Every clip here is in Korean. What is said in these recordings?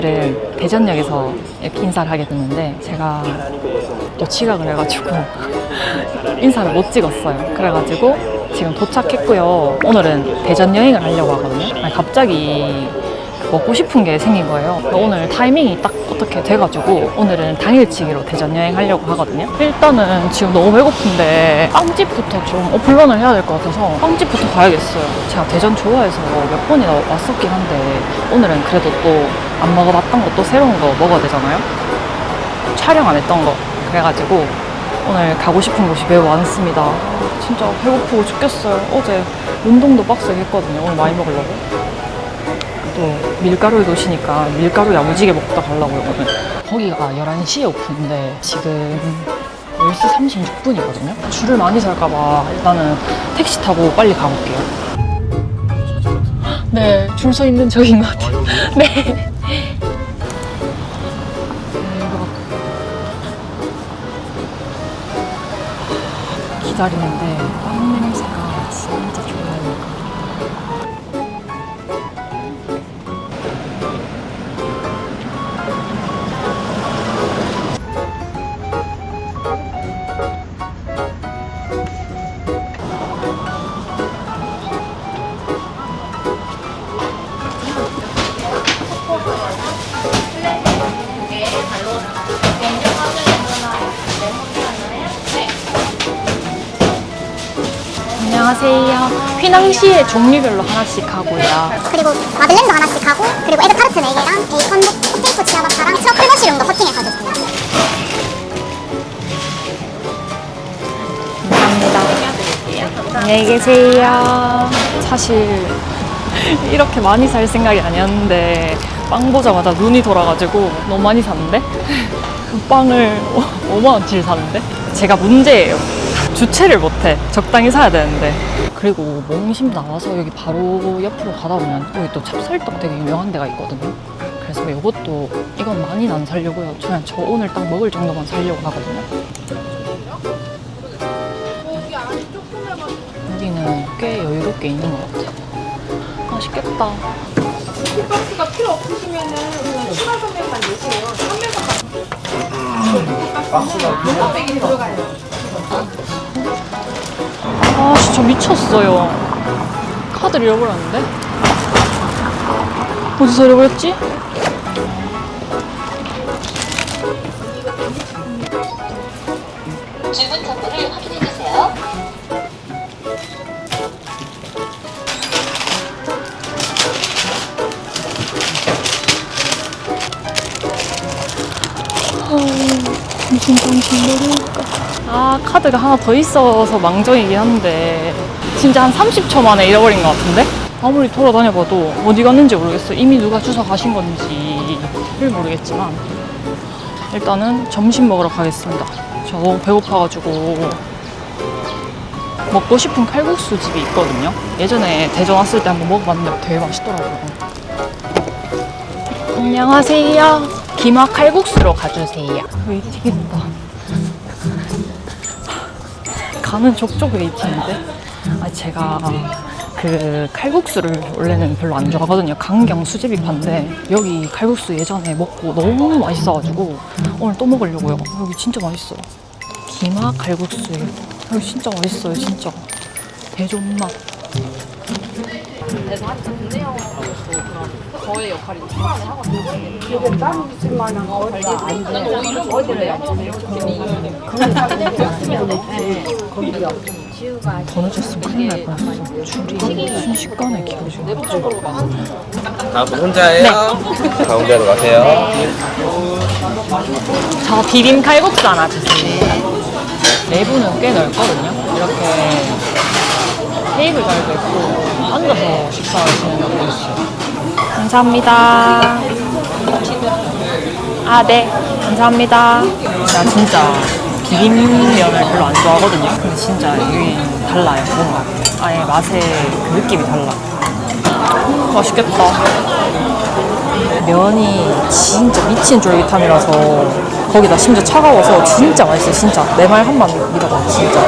오늘은 대전역에서 이렇게 인사를 하게 됐는데 제가 또 지각을 해가지고 인사를 못 찍었어요. 그래가지고 지금 도착했고요. 오늘은 대전 여행을 하려고 하거든요. 갑자기 먹고 싶은 게 생긴 거예요. 오늘 타이밍이 딱 어떻게 돼가지고 오늘은 당일치기로 대전 여행 하려고 하거든요. 일단은 지금 너무 배고픈데 빵집부터 좀 오픈런을 해야 될 것 같아서 빵집부터 가야겠어요. 제가 대전 좋아해서 몇 번이나 왔었긴 한데 오늘은 그래도 또 안 먹어봤던 것도 새로운 거 먹어야 되잖아요. 촬영 안 했던 거 그래가지고 오늘 가고 싶은 곳이 매우 많습니다. 진짜 배고프고 죽겠어요. 어제 운동도 빡세게 했거든요. 오늘 많이 먹으려고. 또 밀가루에 도시니까 밀가루 야무지게 먹다 가려고요 오늘 거기가 11시에 오픈인데 지금 10시 36분이거든요? 줄을 많이 설까봐 일단은 택시 타고 빨리 가볼게요. 네 줄 서 있는 저긴 것 같아요. 네. 대박. 기다리는데 안녕하세요. 휘낭시에 종류별로 하나씩 하고요. 그리고 마들렌도 하나씩 하고 그리고 에그 타르트 4개랑 베이컨 코팅프 치아바타랑 트러플 머쉬룸도 코팅해서 주세요 감사합니다. 안녕히 계세요. 사실 이렇게 많이 살 생각이 아니었는데 빵 보자마자 눈이 돌아가지고 너무 많이 샀는데 빵을 5만 원치를 샀는데 제가 문제예요. 주체를 못해. 적당히 사야 되는데. 그리고 몽심 나와서 여기 바로 옆으로 가다 보면 여기 또 찹쌀떡 되게 유명한 데가 있거든요. 그래서 이것도 이건 많이는 안 사려고요. 그냥 저 오늘 딱 먹을 정도만 사려고 하거든요. 여기는 꽤 여유롭게 있는 것 같아요. 맛있겠다. 박스가 필요 없으시면은 그냥 추가 선택만 내세요. 판매가 농업백이 들어가요. 아, 진짜 미쳤어요. 카드를 잃어버렸는데? 어디서 잃어버렸지? 주문 정보를 확인해 주세요. 무슨 정신 모를까? 아, 카드가 하나 더 있어서 망정이긴 한데, 진짜 한 30초 만에 잃어버린 것 같은데? 아무리 돌아다녀봐도 어디 갔는지 모르겠어요. 이미 누가 주워 가신 건지를 모르겠지만, 일단은 점심 먹으러 가겠습니다. 저 배고파가지고, 먹고 싶은 칼국수 집이 있거든요. 예전에 대전 왔을 때 한번 먹어봤는데 되게 맛있더라고요. 안녕하세요. 기마 칼국수로 가주세요. 웨이팅했다. 가는 족족 웨이팅인데? 아, 제가 그 칼국수를 원래는 별로 안 좋아하거든요. 강경 수제비 파인데 여기 칼국수 예전에 먹고 너무 맛있어가지고 오늘 또 먹으려고요. 여기 진짜 맛있어요. 기마 칼국수예요. 여기 진짜 맛있어요, 진짜. 대존맛. 더 늦었으면 큰일 날 뻔했어. 줄이 순식간에 길어지고. 다음 분 혼자예요? 가운데로 가세요. 저 비빔 칼국수 하나 주세요. 내부는 꽤 넓거든요. 이렇게 테이블 잘도 있고 앉아서 식사하시는 분도 있어요. 감사합니다. 아, 네. 감사합니다. 나 진짜 비빔면을 별로 안 좋아하거든요. 근데 진짜 여기 달라요, 뭔가. 아예 맛의 그 느낌이 달라. 음, 맛있겠다. 면이 진짜 미친 쫄깃함이라서 거기다 심지어 차가워서 진짜 맛있어요 진짜 내 말 한번 믿어봐 진짜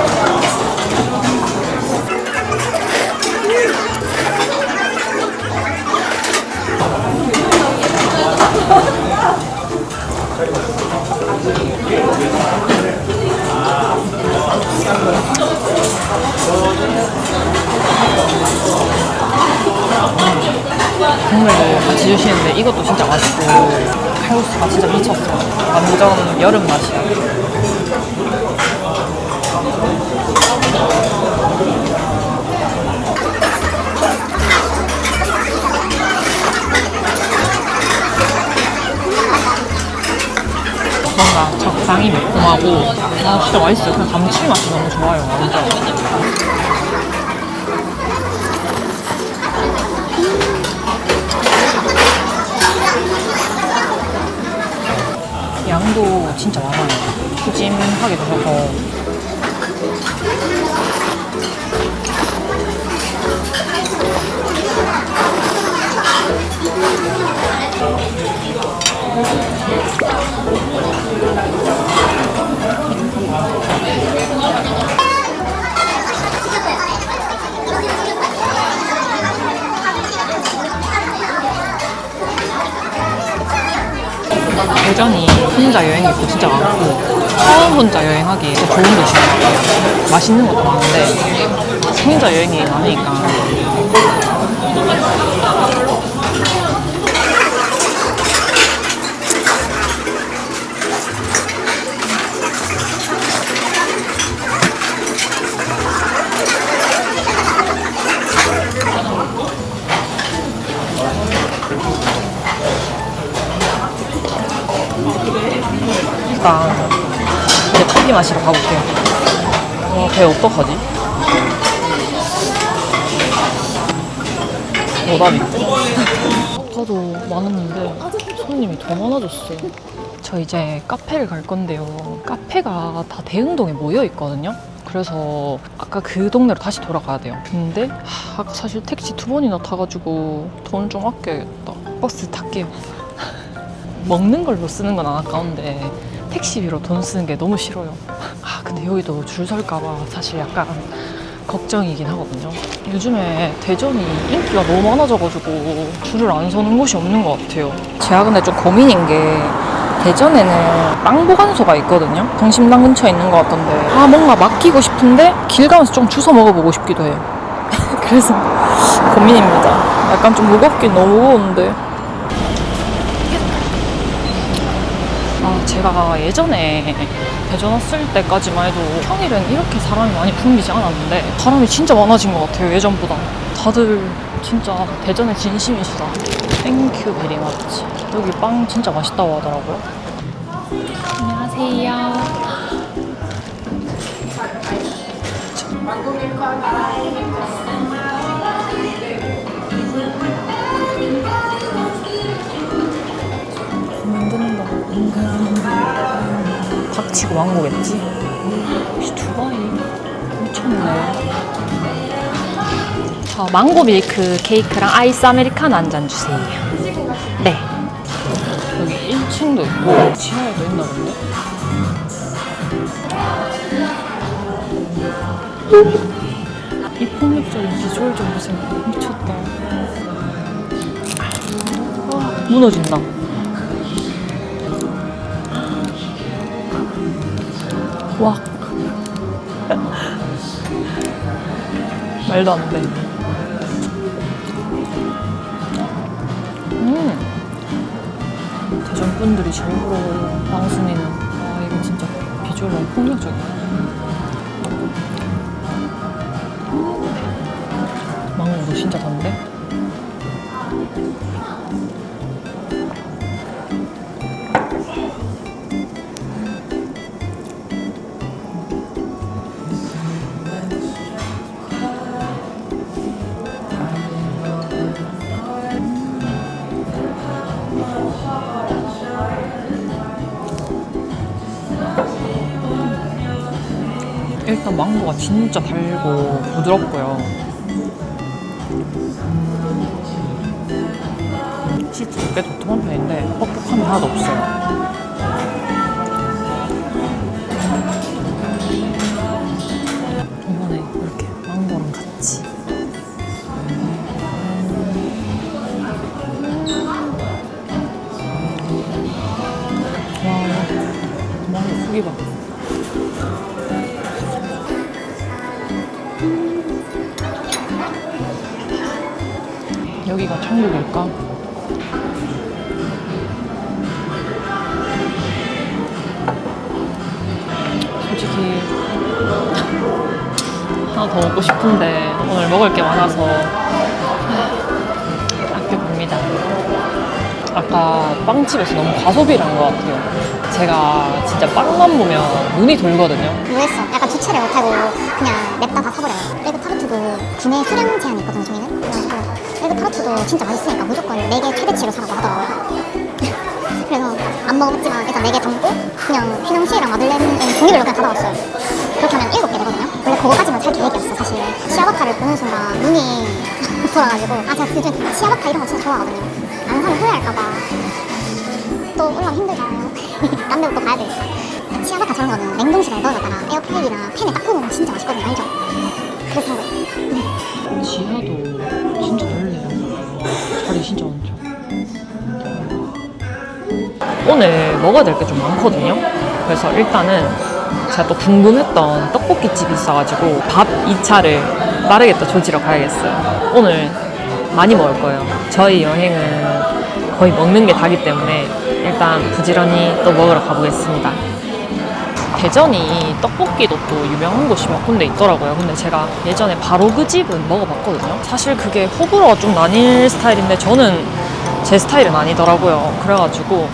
국물도 같이 주시는데 이것도 진짜 맛있고 칼국수가 진짜 미쳤어. 완전 여름 맛이야. 뭔가 적당히 매콤하고 아 진짜 맛있어요. 그 감칠맛이 너무 좋아요. 완전. 양도 진짜 많아요. 푸짐하게 드셔서 대전이 혼자 여행객도 진짜 많고 처음 혼자 여행하기 좋은 도시예요. 맛있는 것도 많은데 혼자 여행이 많으니까 일단 이제 커피 마시러 가볼게요. 와, 배 어떡하지? 오답이. 아까도 많았는데 손님이 더 많아졌어요. 저 이제 카페를 갈 건데요. 카페가 다 대흥동에 모여 있거든요. 그래서 아까 그 동네로 다시 돌아가야 돼요. 근데 하, 아까 사실 택시 두 번이나 타가지고 돈 좀 아껴야겠다. 버스 탈게요. 먹는 걸로 쓰는 건 안 아까운데 택시비로 돈 쓰는 게 너무 싫어요. 아 근데 여기도 줄 설까봐 사실 약간 걱정이긴 하거든요. 요즘에 대전이 인기가 너무 많아져가지고 줄을 안 서는 곳이 없는 것 같아요. 제가 근데 좀 고민인 게 대전에는 빵 보관소가 있거든요. 동심당 근처에 있는 것 같던데 아 뭔가 맡기고 싶은데 길 가면서 좀 주워 먹어보고 싶기도 해요. 그래서 고민입니다. 약간 좀 무겁긴 너무 무거운데 제가 예전에 대전 왔을 때까지만 해도 평일엔 이렇게 사람이 많이 붐비지 않았는데 사람이 진짜 많아진 것 같아요, 예전보다. 다들 진짜 대전에 진심이시다. 땡큐 베리마치. 여기 빵 진짜 맛있다고 하더라고요. 안녕하세요. 만든다. 치고 왕고겠지? 혹시 두바이 미쳤네. 저 망고 밀크 케이크랑 아이스 아메리카노 한 잔 주세요. 네. 여기 1층도 있고 지하에도 있나 본데? 이 폭력적인 비주얼 좀 보세요. 미쳤다. 아, 무너진다. 와. 말도 안 돼. 음. 대전 분들이 제일 부러워요. 왕순이는. 아, 이거 진짜 비주얼 너무 폭력적이야. 망고도 진짜 단데? 일단 망고가 진짜 달고 부드럽고요. 치즈도 꽤 도톰한 편인데 뻑뻑함이 하나도 없어요. 이번에 이렇게 망고랑 같이 와 망고 크기 봐. 여기가 천국일까? 솔직히 하나 더 먹고 싶은데 오늘 먹을 게 많아서 아껴봅니다. 아까 빵집에서 너무 과소비를 한 것 같아요. 제가 진짜 빵만 보면 눈이 돌거든요. 뭐했어? 약간 주체를 못하고 그냥 냅다 다 사버려요. 에그 타르트도 구매 수량 제한이 있거든요, 저희는. 타르트도 진짜 맛있으니까 무조건 4개 최대치로 사라고 하더라고요. 그래서 안 먹었지만 일단 4개 담고 그냥 휘낭시에랑 마들렌은 종류별로 그냥 다 나왔어요. 그렇게 하면 7개 되거든요. 원래 그거까지만 살 계획이었어, 사실. 치아바타를 보는 순간 눈이 돌아가지고 아, 제가 요즘 치아바타 이런 거 진짜 좋아하거든요. 안 사면 후회할까봐. 또 올라오면 힘들잖아요. 딴또 가야 되니까. 치아바타 저런 거는 냉동실에 넣어놨다가 에어프라이기나 팬에 딱 구우면 진짜 맛있거든요, 알죠? 그래서 산 거예요. 지하도 진짜 오늘 먹어야 될 게 좀 많거든요. 그래서 일단은 제가 또 궁금했던 떡볶이 집이 있어가지고 밥 2차를 빠르게 또 조지러 가야겠어요. 오늘 많이 먹을 거예요. 저희 여행은 거의 먹는 게 다기 때문에 일단 부지런히 또 먹으러 가보겠습니다. 대전이 떡볶이도 또 유명한 곳이 몇 군데 있더라고요. 근데 제가 예전에 바로 그 집은 먹어봤거든요. 사실 그게 호불호가 좀 나뉠 스타일인데 저는 제 스타일은 아니더라고요. 그래가지고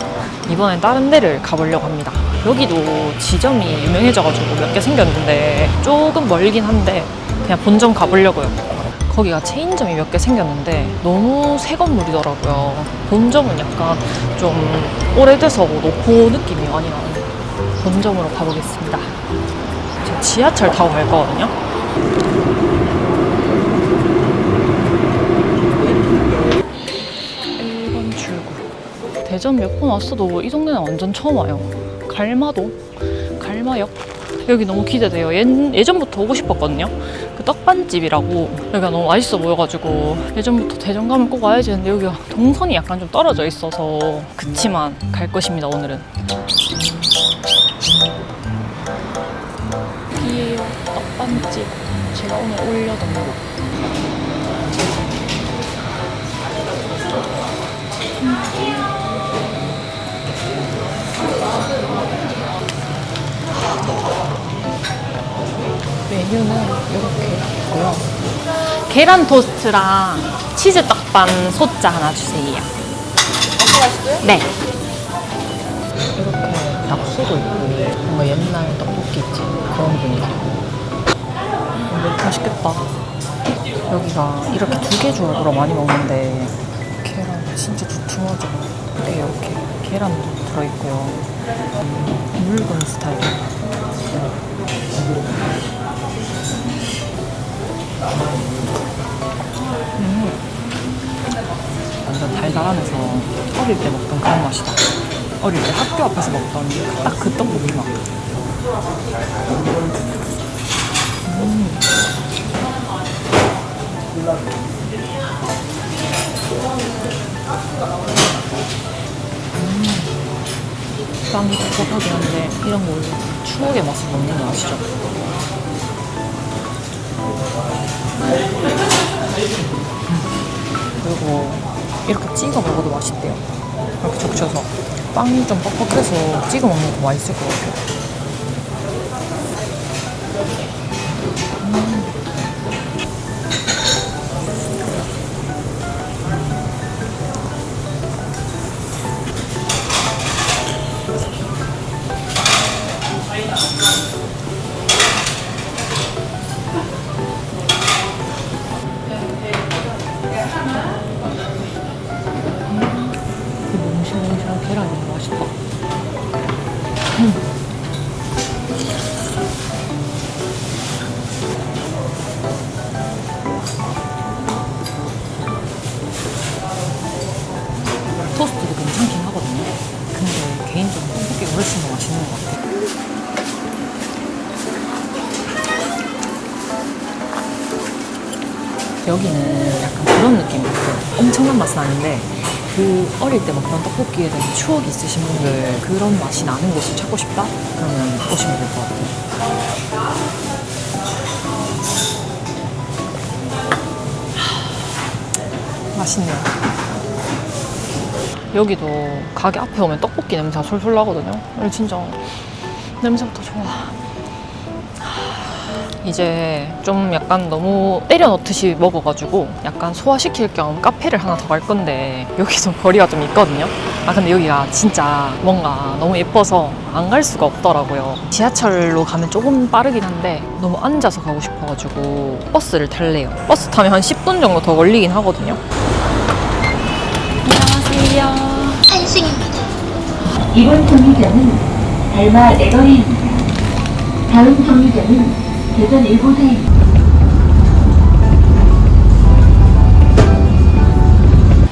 이번엔 다른 데를 가보려고 합니다. 여기도 지점이 유명해져가지고 몇 개 생겼는데 조금 멀긴 한데 그냥 본점 가보려고요. 거기가 체인점이 몇 개 생겼는데 너무 새 건물이더라고요. 본점은 약간 좀 오래돼서 노포 느낌이 많이 나는데 본점으로 가보겠습니다. 저 지하철 타고 갈 거거든요. 대전 몇 번 왔어도 이 동네는 완전 처음 와요. 갈마도, 갈마역. 여기 너무 기대돼요. 예, 예전부터 오고 싶었거든요. 그 떡반집이라고 여기가 너무 맛있어 보여가지고 예전부터 대전 가면 꼭 와야지 했는데 여기가 동선이 약간 좀 떨어져 있어서 그치만 갈 것입니다 오늘은. 여기에요 떡반집 제가 오늘 올려던 곳 메뉴는 이렇게 있고요. 계란 토스트랑 치즈 떡반 소자 하나 주세요. 네. 이렇게 낙서도 있고 뭔가 옛날 떡볶이 있지? 그런 분위기. 음, 맛있겠다. 여기가 이렇게 두개 조합으로 많이 먹는데 계란 진짜 두툼하죠? 네, 이렇게 계란도 들어있고요. 음, 묽은 스타일 완전 달달하면서 어릴 때 먹던 그런 맛이다. 어릴 때 학교 앞에서 먹던 딱 그 떡볶이 맛. 음. 음. 빵이 촉촉하긴 한데 이런 거 추억의 맛을 먹는 거 아시죠? 그리고 이렇게 찍어 먹어도 맛있대요. 이렇게 적셔서 빵이 좀 뻑뻑해서 찍어 먹는 거 맛있을 것 같아요. 개인적으로 떡볶이가 훨씬 더 맛있는 것 같아요. 여기는 약간 그런 느낌이 있어요. 엄청난 맛은 아닌데 그 어릴 때뭐 그런 떡볶이에 대한 추억이 있으신 분들 그런 맛이 나는 곳을 찾고 싶다? 그러면 오시면 될 것 같아요. 하, 맛있네요. 여기도 가게 앞에 오면 떡볶이 냄새가 솔솔 나거든요. 진짜 냄새부터 좋아. 이제 좀 약간 너무 때려 넣듯이 먹어가지고 약간 소화시킬 겸 카페를 하나 더 갈 건데 여기도 거리가 좀 있거든요. 아 근데 여기가 진짜 뭔가 너무 예뻐서 안 갈 수가 없더라고요. 지하철로 가면 조금 빠르긴 한데 너무 앉아서 가고 싶어가지고 버스를 탈래요. 버스 타면 한 10분 정도 더 걸리긴 하거든요. 안녕하세요. 환승입니다. 이번 정류장은 달마 내거리입니다. 다음 정류장은 대전 1호선입니다.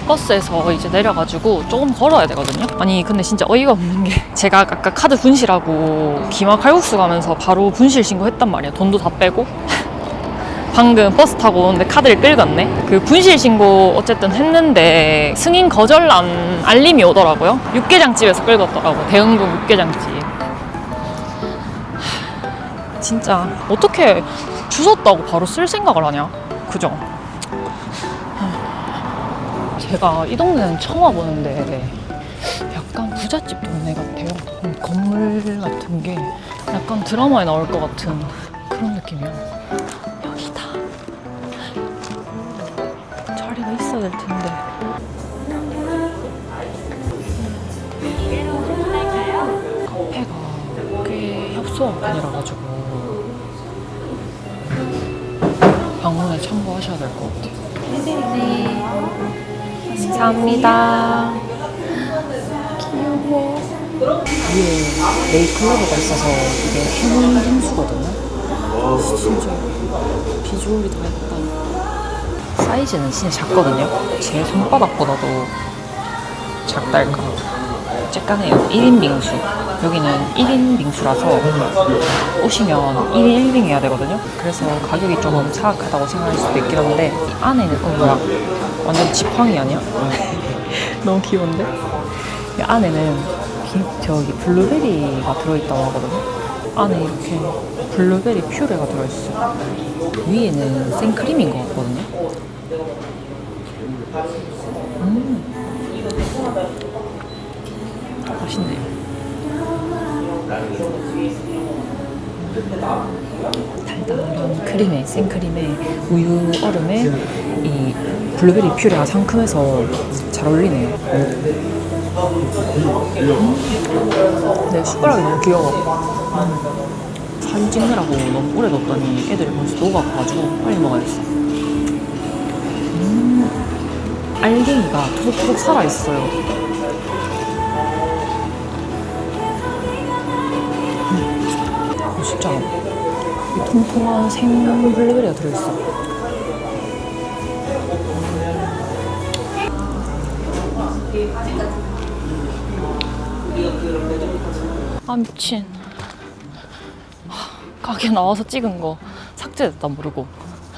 버스에서 이제 내려가지고 조금 걸어야 되거든요. 아니 근데 진짜 어이가 없는 게 제가 아까 카드 분실하고 기마 칼국수 가면서 바로 분실 신고했단 말이야. 돈도 다 빼고. 방금 버스 타고 오는데 카드를 끌었네. 그 분실 신고 어쨌든 했는데 승인 거절난 알림이 오더라고요. 육개장집에서 끌었더라고. 대흥동 육개장집. 하, 진짜 어떻게 주웠다고 바로 쓸 생각을 하냐? 그죠? 제가 이 동네는 처음 와보는데 약간 부잣집 동네 같아요. 음, 건물 같은 게 약간 드라마에 나올 것 같은 그런 느낌이야. 있어야 될 텐데. 카페가 꽤 협소한 편이라 가지고 방문에 참고하셔야 될 것 같아요. 감사합니다. 귀여워. 위에 네이클로버가 있어서 이게 해물 빙수거든요. 진짜 비주얼이 다 예쁘다. 사이즈는 진짜 작거든요. 제 손바닥보다도 작달까. 쬐까네요. 1인 빙수. 여기는 1인 빙수라서 오시면 1인 1빙 해야 되거든요. 그래서 가격이 조금 사악하다고 생각할 수도 있긴 한데 이 안에는 어 뭐야 완전 지팡이 아니야? 너무 귀여운데? 이 안에는 비- 저기 블루베리가 들어있다고 하거든요. 안에 이렇게 블루베리 퓨레가 들어있어요. 위에는 생크림인 것 같거든요. 음. 맛있네요. 달달한 크림에 생크림에 우유 얼음에 이 블루베리 퓨레가 상큼해서 잘 어울리네요. 음. 내 숟가락이 너무 귀여워. 음. 사진 찍느라고 너무 오래 뒀더니 애들이 벌써 녹아가지고 빨리 먹어야겠어. 음. 알갱이가 톡톡 살아있어요. 어, 진짜 이 통통한 생 블루베리가 들어있어. 아 미친. 하, 가게 나와서 찍은 거 삭제됐다 모르고.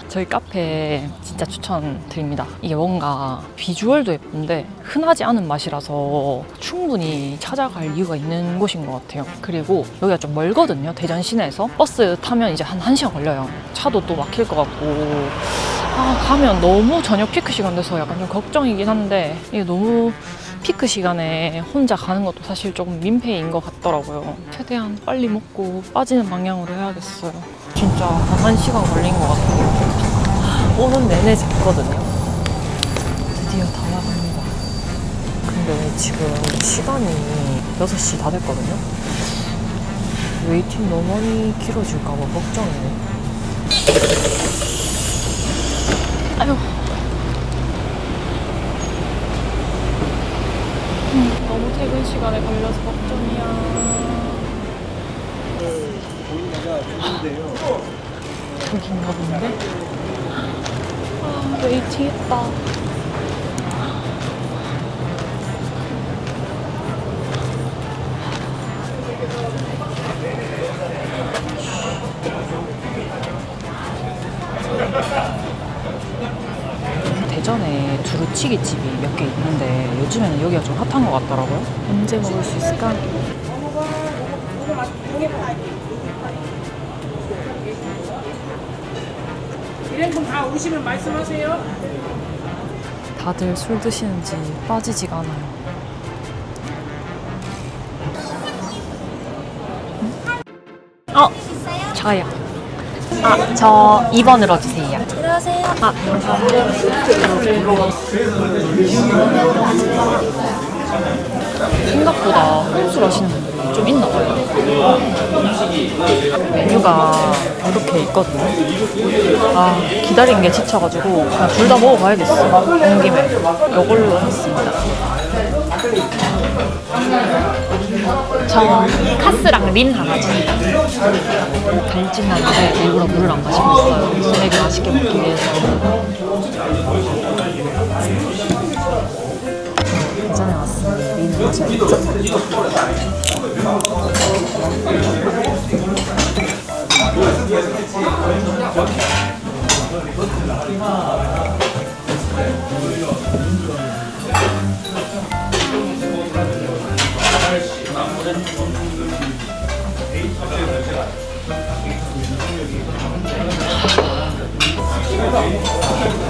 저희 카페 진짜 추천드립니다. 이게 뭔가 비주얼도 예쁜데 흔하지 않은 맛이라서 충분히 찾아갈 이유가 있는 곳인 것 같아요. 그리고 여기가 좀 멀거든요. 대전 시내에서. 버스 타면 이제 한 1시간 걸려요. 차도 또 막힐 것 같고. 아, 가면 너무 저녁 피크 시간 돼서 약간 좀 걱정이긴 한데 이게 너무 피크 시간에 혼자 가는 것도 사실 조금 민폐인 것 같더라고요. 최대한 빨리 먹고 빠지는 방향으로 해야겠어요. 진짜 한 1시간 걸린 것 같아요. 오는 내내 잤거든요. 드디어 다 나갑니다. 근데 지금 시간이 6시 다 됐거든요. 웨이팅 너무 많이 길어질까봐 걱정이네. 아유. 음, 너무 퇴근 시간에 걸려서 걱정이야. 저기인가 본데? 아, 웨이팅 했다. 대전에 두루치기 집이 몇 개 있는데 요즘에는 여기가 좀 핫한 것 같더라고요. 언제 먹을 수 있을까? 일행분 다 오시면 말씀하세요. 다 다들 술 드시는지 빠지지가 않아요. 어, 저요. 아, 저 2번으로 주세요. 안녕하세요. 아, 감사합니다. 생각보다 혼술 하시는 분들이 좀 있나 봐요. 메뉴가 이렇게 있거든요. 아, 기다린 게 지쳐가지고 그냥 둘 다 먹어봐야겠어. 온 김에. 이걸로 했습니다. 저 카스랑 린 하나. 달진 않은데 일부러 물을 안 마시고 있어요. 소맥을 맛있게 먹기 위해서. 왔으니 린을 마셔야겠죠.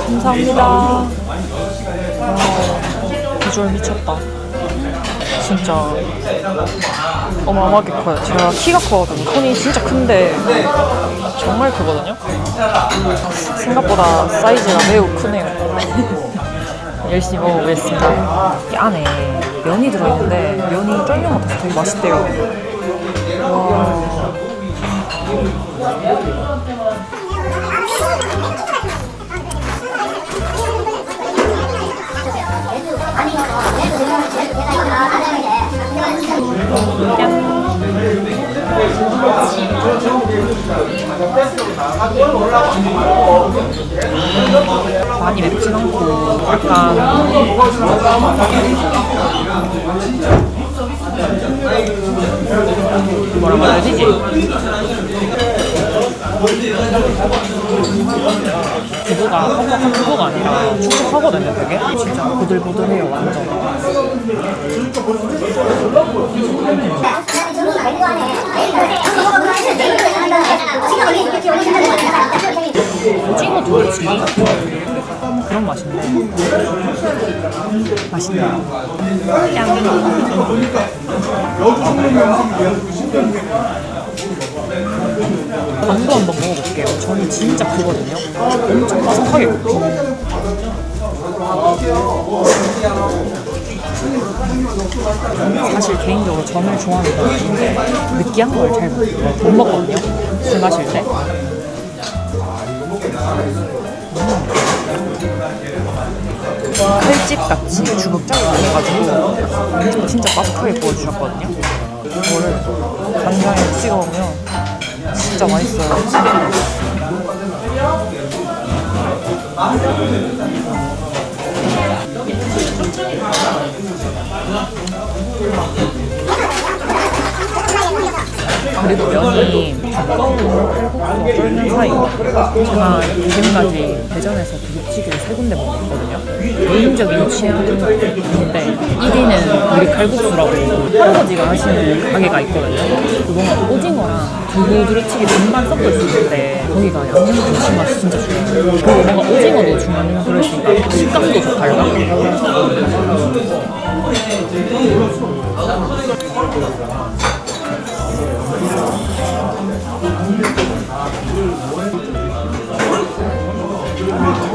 감사합니다. 와, 비주얼 미쳤다. 진짜 어마어마하게 커요. 제가 키가 커가지고 손이 진짜 큰데 정말 크거든요. 생각보다 사이즈가 매우 크네요. 열심히 먹어보겠습니다. 이 안에 면이 들어있는데 면이 쫄면 같아서 되게 맛있대요. 와. 많이 맵진 않고 약간 뭐라고 해야 되지? 두부가 퍽퍽한 두부가 아니라 축축하거든요 되게? 진짜 보들보들해요 완전. 오 징어 두부치 그런 맛인데 맛있네요 만두 한번 먹어볼게요 저는 진짜 크거든요 엄청 바삭하게 굽고 사실 개인적으로 전을 좋아하는 편인데 느끼한 걸 잘 못 먹거든요. 술 마실 때. 칼집같이 주걱장이 나가지고 진짜 바삭하게 구워주셨거든요. 이거를 간장에 찍어 먹으면 진짜 맛있어요 何? 그리고 면이 쫄면 사이. 제가 지금까지 대전에서 두부치기를 세 군데 먹었거든요. 개인적인 취향인데 1위는 우리 칼국수라고 할아버지가 하시는 가게가 있거든요. 그거는 오징어랑 두부 두루치기 반반 섞여 있는데 거기가 양념 김치 맛이 진짜 좋아요. 그리고 뭔가 오징어도 중간중간 들어있으니까 식감도 좀 달라. 소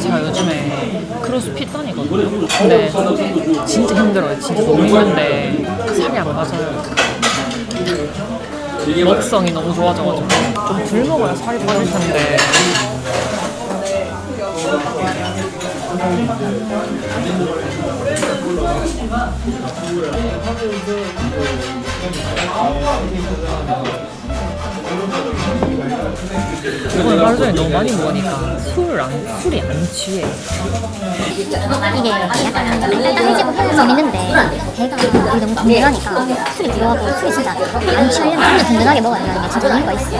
제가 요즘에 크로스핏 다니거든요. 근데 진짜 힘들어요. 진짜 너무 힘든데 살이 안 빠져요. 먹성이 너무 좋아져가지고 좀 덜 먹어야 살이 빠질 텐데 오늘 하루 종일 너무 많이 먹으니까 술 안, 술이 안 취해. 이게 약간 단단해지고 하는 재밌는데 배가 우리 너무 든든하니까 술이 들어가고 술이 진짜 안 취하려면 좀더 든든하게 먹어야 되는 진짜 이유가 있어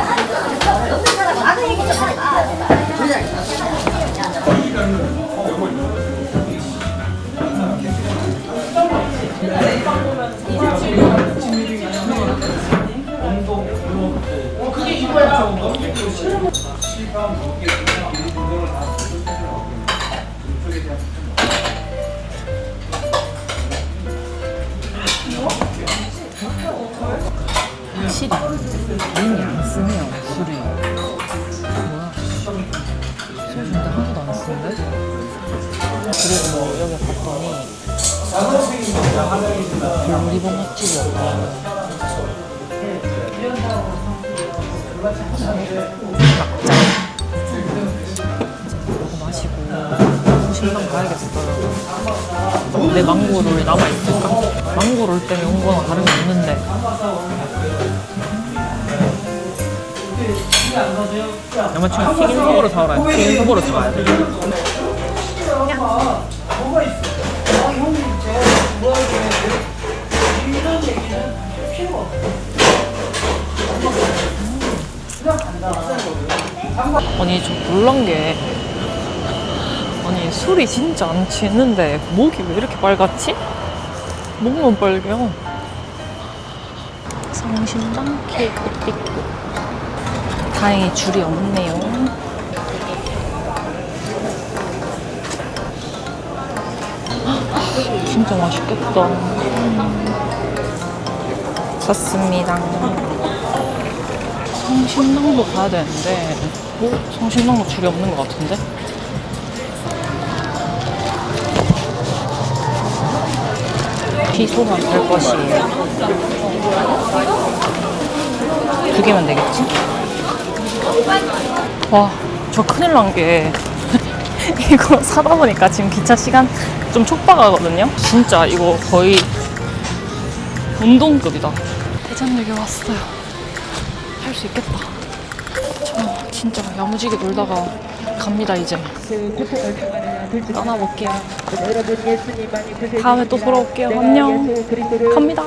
확실히 눈이 안 쓰네요 술이. 뭐야? 술 준다 하나도 안 쓰는데? 그리고 뭐 여기 갔더니 블루리본 맛집이었다. 이제 먹고 마시고 신당 가야겠어요. 내 망고를 남아 있을까? 망고를 때문에 온 거나 다른 게 없는데. 여자친구 튀긴 소보로 사오라 해. 튀긴 소보로 사와야 돼. 아 니 저 놀란 게 아니 술이 진짜 안 취했는데 목이 왜 이렇게 빨갛지? 목만 빨개요. 성심당 케이크 띠꾸 다행히 줄이 없네요. 헉, 진짜 맛있겠다. 샀습니다. 성심당도 가야 되는데 뭐 성심당도 줄이 없는 것 같은데? 피소만 될 것이에요 두 개면 되겠지? 와, 저 큰일 난 게 이거 사다 보니까 지금 기차 시간 좀 촉박하거든요? 진짜 이거 거의 운동급이다. 대전역에 왔어요. 할 수 있겠다. 진짜 야무지게 놀다가 갑니다 이제. 떠나볼게요. 다음에 또 돌아올게요. 안녕. 갑니다.